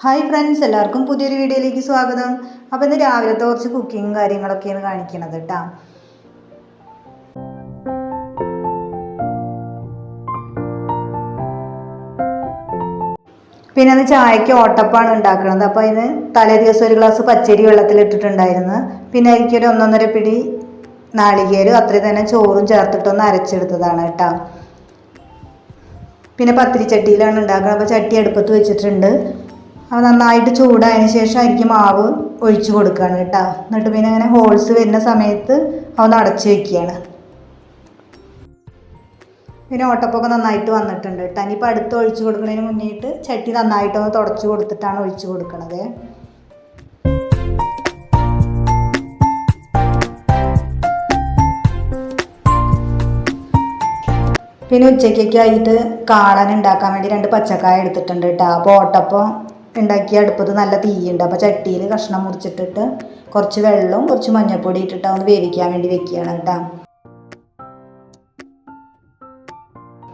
Hi friends എല്ലാവർക്കും പുതിയൊരു വീഡിയോയിലേക്ക് സ്വാഗതം. അപ്പോൾ ഇന്ന് രാവിലത്തെ കുറച്ച് കുക്കിങ്ങും കാര്യങ്ങളൊക്കെയാണ് കാണിക്കണത് കേട്ടോ. പിന്നെ അത് ചായക്ക് ഓട്ടപ്പാണ് ഉണ്ടാക്കുന്നത്. അപ്പോൾ അതിന് തലേ ദിവസം ഒരു ഗ്ലാസ് പച്ചരി വെള്ളത്തിലിട്ടിട്ടുണ്ടായിരുന്നു പിന്നെ എനിക്ക് ഒരു ഒന്നൊന്നര പിടി നാളികേരും അത്രയും തന്നെ ചോറും ചേർത്തിട്ടൊന്ന് അരച്ചെടുത്തതാണ് കേട്ടോ. പിന്നെ പത്തിരി ചട്ടിയിലാണ് ഉണ്ടാക്കുന്നത്. അപ്പോൾ ചട്ടി അടുപ്പത്ത് വെച്ചിട്ടുണ്ട്. അപ്പോൾ നന്നായിട്ട് ചൂടായതിന് ശേഷം അരിക്ക് മാവ് ഒഴിച്ചു കൊടുക്കുകയാണ് കേട്ടോ. എന്നിട്ട് പിന്നെ അങ്ങനെ ഹോൾസ് വരുന്ന സമയത്ത് അതൊന്ന് അടച്ച് വെക്കുകയാണ്. പിന്നെ ഓട്ടപ്പൊക്കെ നന്നായിട്ട് വന്നിട്ടുണ്ട് കേട്ടോ. ഇനിയിപ്പോൾ അടുത്ത് ഒഴിച്ചു കൊടുക്കുന്നതിന് മുന്നേയിട്ട് ചട്ടി നന്നായിട്ടൊന്ന് തുടച്ച് കൊടുത്തിട്ടാണ് ഒഴിച്ചു കൊടുക്കുന്നത് പിന്നെ ഉച്ചയ്ക്കൊക്കെ ആയിട്ട് കാളൻ ഉണ്ടാക്കാൻ വേണ്ടി രണ്ട് പച്ചക്കായ എടുത്തിട്ടുണ്ട് കേട്ടോ. അപ്പോൾ ഓട്ടപ്പം ഉണ്ടാക്കിയ അടുപ്പത്ത് നല്ല തീയുണ്ട്. അപ്പോൾ ചട്ടിയിൽ കഷ്ണം മുറിച്ചിട്ടിട്ട് കുറച്ച് വെള്ളവും കുറച്ച് മഞ്ഞൾപ്പൊടി ഇട്ടിട്ട് ഒന്ന് വേവിക്കാൻ വേണ്ടി വെക്കുകയാണ് കേട്ടോ.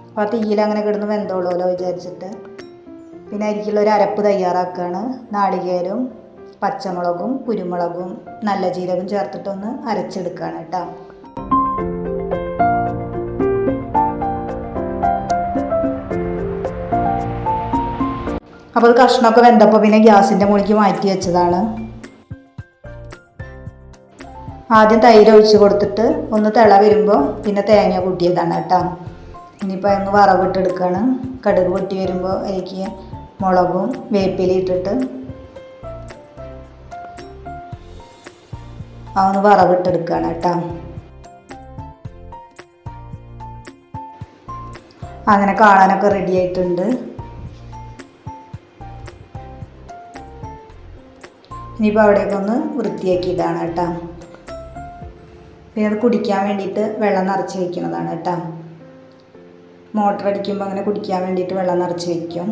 അപ്പോൾ ആ തീയിൽ അങ്ങനെ കിടന്ന് വെന്തോളൂല്ലോ വിചാരിച്ചിട്ട്. പിന്നെ അരിക്കുള്ള ഒരു അരപ്പ് തയ്യാറാക്കുകയാണ്. നാളികേരവും പച്ചമുളകും കുരുമുളകും നല്ല ജീരകം ചേർത്തിട്ടൊന്ന് അരച്ചെടുക്കുകയാണ് കേട്ടോ. അപ്പോൾ അത് കഷ്ണമൊക്കെ വെന്തപ്പോൾ പിന്നെ ഗ്യാസിന്റെ മുകളിലേക്ക് മാറ്റി വെച്ചതാണ്. ആദ്യം തൈര് ഒഴിച്ച് കൊടുത്തിട്ട് ഒന്ന് തിള വരുമ്പോൾ പിന്നെ തേങ്ങ കൂട്ടിയതാണ് കേട്ടോ. ഇനിയിപ്പോൾ ഒന്ന് വറവിട്ടെടുക്കുകയാണ് കടുക് പൊട്ടി വരുമ്പോൾ അതിലേക്ക് മുളകും വേപ്പിലയും ഇട്ടിട്ട് അതൊന്ന് വറവിട്ടെടുക്കുകയാണ് കേട്ടോ. അങ്ങനെ കാണാനൊക്കെ റെഡി ആയിട്ടുണ്ട്. ഇനിയിപ്പോൾ വൃത്തിയാക്കി വൃത്തിയാക്കിയിട്ടാണ് കേട്ടോ. പിന്നെ അത് കുടിക്കാൻ വേണ്ടിയിട്ട് വെള്ളം നിറച്ച് വെക്കുന്നതാണ് കേട്ടോ. മോട്ടർ അടിക്കുമ്പോൾ അങ്ങനെ കുടിക്കാൻ വേണ്ടിയിട്ട് വെള്ളം നിറച്ച് വെക്കും.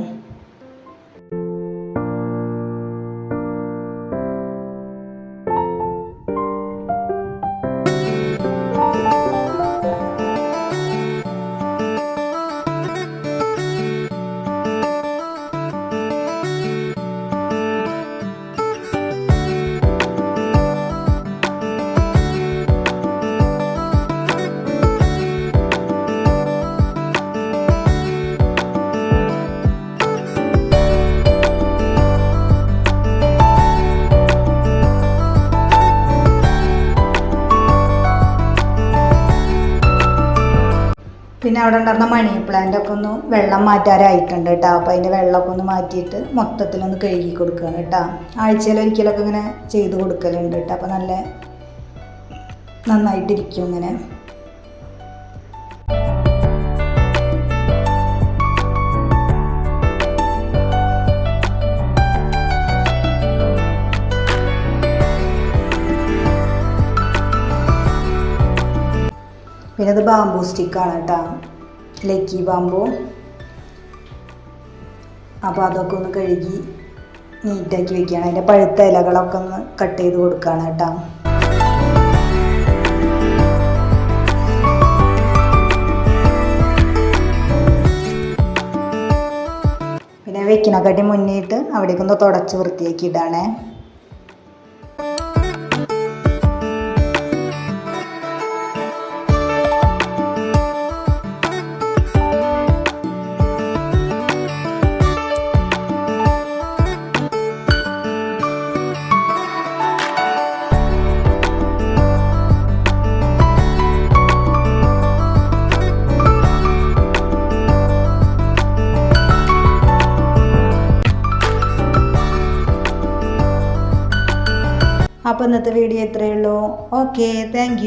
പിന്നെ അവിടെ ഉണ്ടായിരുന്ന മണി പ്ലാന്റ് ഒക്കെ ഒന്ന് വെള്ളം മാറ്റാറായിട്ടുണ്ട് കേട്ടോ. അപ്പോൾ അതിന്റെ വെള്ളമൊക്കെ ഒന്ന് മാറ്റിയിട്ട് മൊത്തത്തിലൊന്ന് കഴുകി കൊടുക്കുകയാണ് കേട്ടോ. ആഴ്ചയിൽ ഒരിക്കലൊക്കെ ഇങ്ങനെ ചെയ്ത് കൊടുക്കലുണ്ട് കേട്ടോ. അപ്പോൾ നല്ല നന്നായിട്ടിരിക്കും ഇങ്ങനെ. പിന്നെ അത് ബാമ്പൂ സ്റ്റിക്കാണ് കേട്ടോ. ലക്കി ബാമ്പൂ അപ്പോൾ അതൊക്കെ ഒന്ന് കഴുകി നീറ്റാക്കി വെക്കുകയാണ്. അതിന്റെ പഴുത്ത ഇലകളൊക്കെ ഒന്ന് കട്ട് ചെയ്ത് കൊടുക്കുകയാണ് കേട്ടോ. പിന്നെ വെക്കണക്കാട്ടി മുന്നേയിട്ട് അവിടേക്കൊന്ന് തുടച്ച് വൃത്തിയാക്കി ഇടാണേ. അപ്പോൾ ഇന്നത്തെ വീഡിയോ ഇത്രയേ ഉള്ളൂ. Okay thank